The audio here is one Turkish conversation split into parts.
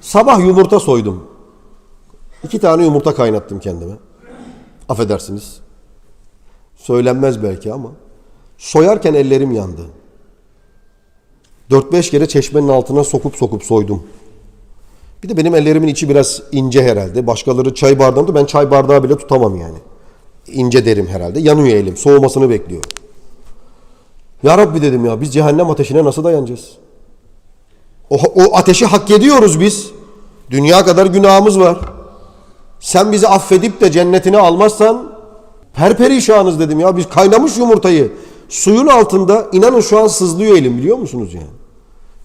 Sabah yumurta soydum. İki tane yumurta kaynattım kendime. Affedersiniz. Söylenmez belki ama. Soyarken ellerim yandı. 4-5 kere çeşmenin altına sokup sokup soydum. Bir de benim ellerimin içi biraz ince herhalde. Başkaları çay bardağında ben çay bardağı bile tutamam yani. İnce derim herhalde. Yanıyor elim. Soğumasını bekliyor. Ya Rabbi dedim ya biz cehennem ateşine nasıl dayanacağız? O, o ateşi hak ediyoruz biz. Dünya kadar günahımız var. Sen bizi affedip de cennetine almazsan perperişanız dedim ya. Biz kaynamış yumurtayı suyun altında inanın şu an sızlıyor elim biliyor musunuz yani?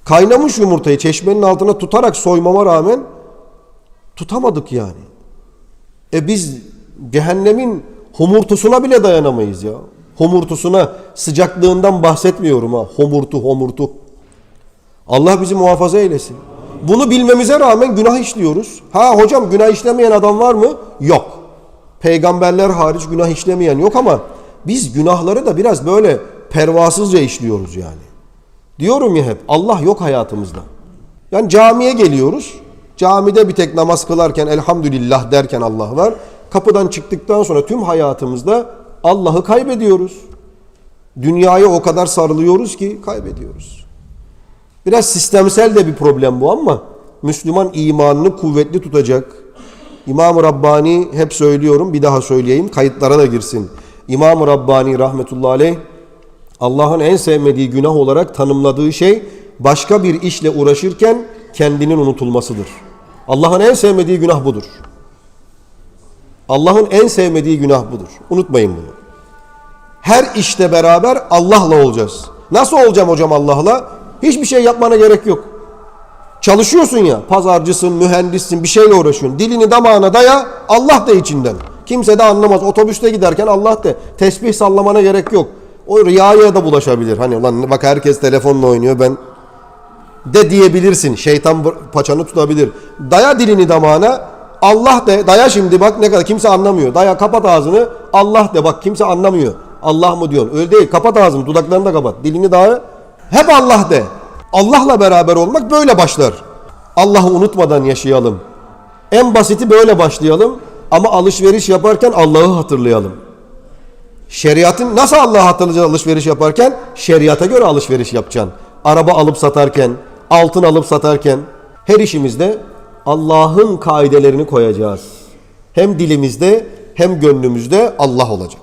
Kaynamış yumurtayı çeşmenin altına tutarak soymama rağmen tutamadık yani. E biz cehennemin homurtusuna bile dayanamayız ya. Homurtusuna sıcaklığından bahsetmiyorum ha. Homurtu homurtu. Allah bizi muhafaza eylesin. Bunu bilmemize rağmen günah işliyoruz. Ha hocam günah işlemeyen adam var mı? Yok. Peygamberler hariç günah işlemeyen yok ama biz günahları da biraz böyle pervasızca işliyoruz yani. Diyorum ya hep Allah yok hayatımızda. Yani camiye geliyoruz. Camide bir tek namaz kılarken elhamdülillah derken Allah var. Kapıdan çıktıktan sonra tüm hayatımızda Allah'ı kaybediyoruz. Dünyaya o kadar sarılıyoruz ki kaybediyoruz. Biraz sistemsel de bir problem bu ama Müslüman imanını kuvvetli tutacak. İmam-ı Rabbani hep söylüyorum bir daha söyleyeyim kayıtlara da girsin. İmam-ı Rabbani rahmetullahi aleyh Allah'ın en sevmediği günah olarak tanımladığı şey başka bir işle uğraşırken kendinin unutulmasıdır. Allah'ın en sevmediği günah budur. Allah'ın en sevmediği günah budur. Unutmayın bunu. Her işte beraber Allah'la olacağız. Nasıl olacağım hocam Allah'la? Hiçbir şey yapmana gerek yok. Çalışıyorsun ya, pazarcısın, mühendissin, bir şeyle uğraşıyorsun. Dilini damağına daya, Allah de içinden. Kimse de anlamaz. Otobüste giderken Allah de. Tesbih sallamana gerek yok. O riyaya da bulaşabilir. Hani lan bak herkes telefonla oynuyor ben de diyebilirsin. Şeytan paçanı tutabilir. Daya dilini damağına Allah de. Daya şimdi bak ne kadar kimse anlamıyor. Daya kapat ağzını Allah de bak kimse anlamıyor. Allah mı diyorsun? Öyle değil. Kapat ağzını dudaklarını da kapat. Dilini daha hep Allah de. Allah'la beraber olmak böyle başlar. Allah'ı unutmadan yaşayalım. En basiti böyle başlayalım. Ama alışveriş yaparken Allah'ı hatırlayalım. Şeriatın nasıl Allah'ı hatırlayacağız alışveriş yaparken? Şeriata göre alışveriş yapacaksın. Araba alıp satarken, altın alıp satarken her işimizde Allah'ın kaidelerini koyacağız. Hem dilimizde hem gönlümüzde Allah olacak.